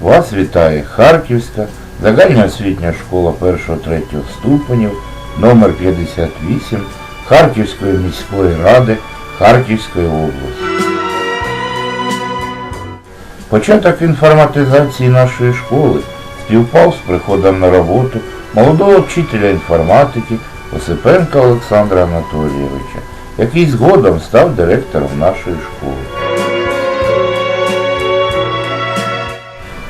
Вас вітає Харківська загальноосвітня школа 1-3 ступенів номер 58 Харківської міської ради Харківської області. Початок інформатизації нашої школи співпав з приходом на роботу молодого вчителя інформатики Осипенка Олександра Анатолійовича, який згодом став директором нашої школи.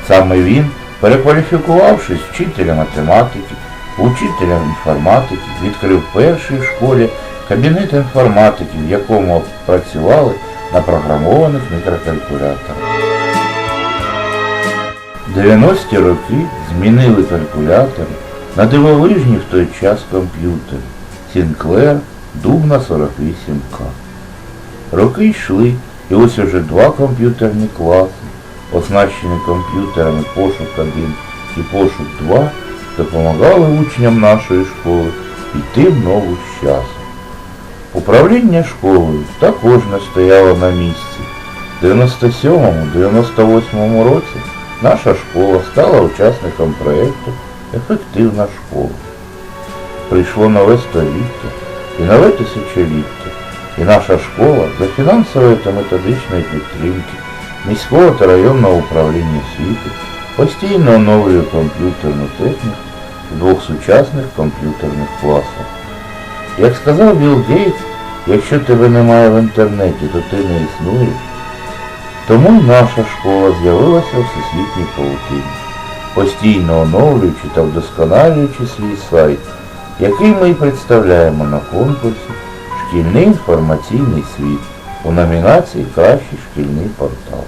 Саме він, перекваліфікувавшись вчителя математики, учителем інформатики, відкрив першій школі кабінет інформатики, в якому працювали на програмованих мікрокалькуляторах. 90-ті роки змінили калькулятори на дивовижні в той час комп'ютери Сінклер Дубна 48К. Роки йшли, і ось уже два комп'ютерні класи, оснащені комп'ютерами пошук 1 і пошук 2, допомагали учням нашої школи йти в ногу з часом. Управління школою також не стояло на місці. В 97-98 році наша школа стала учасником проєкту Ефективна школа. Прийшло нове століття і нове тисячоліття, і наша школа за фінансової та методичної підтримки міського та районного управління освіти постійно оновлює комп'ютерну техніку в двох сучасних комп'ютерних класах. Як сказав Білл Гейтс, якщо тебе немає в інтернеті, то ти не існуєш. Тому наша школа з'явилася в всесвітній паутині, постійно оновлюючи та вдосконалюючи свій сайт, який ми представляємо на конкурсі Шкільний інформаційний світ у номінації Кращий шкільний портал.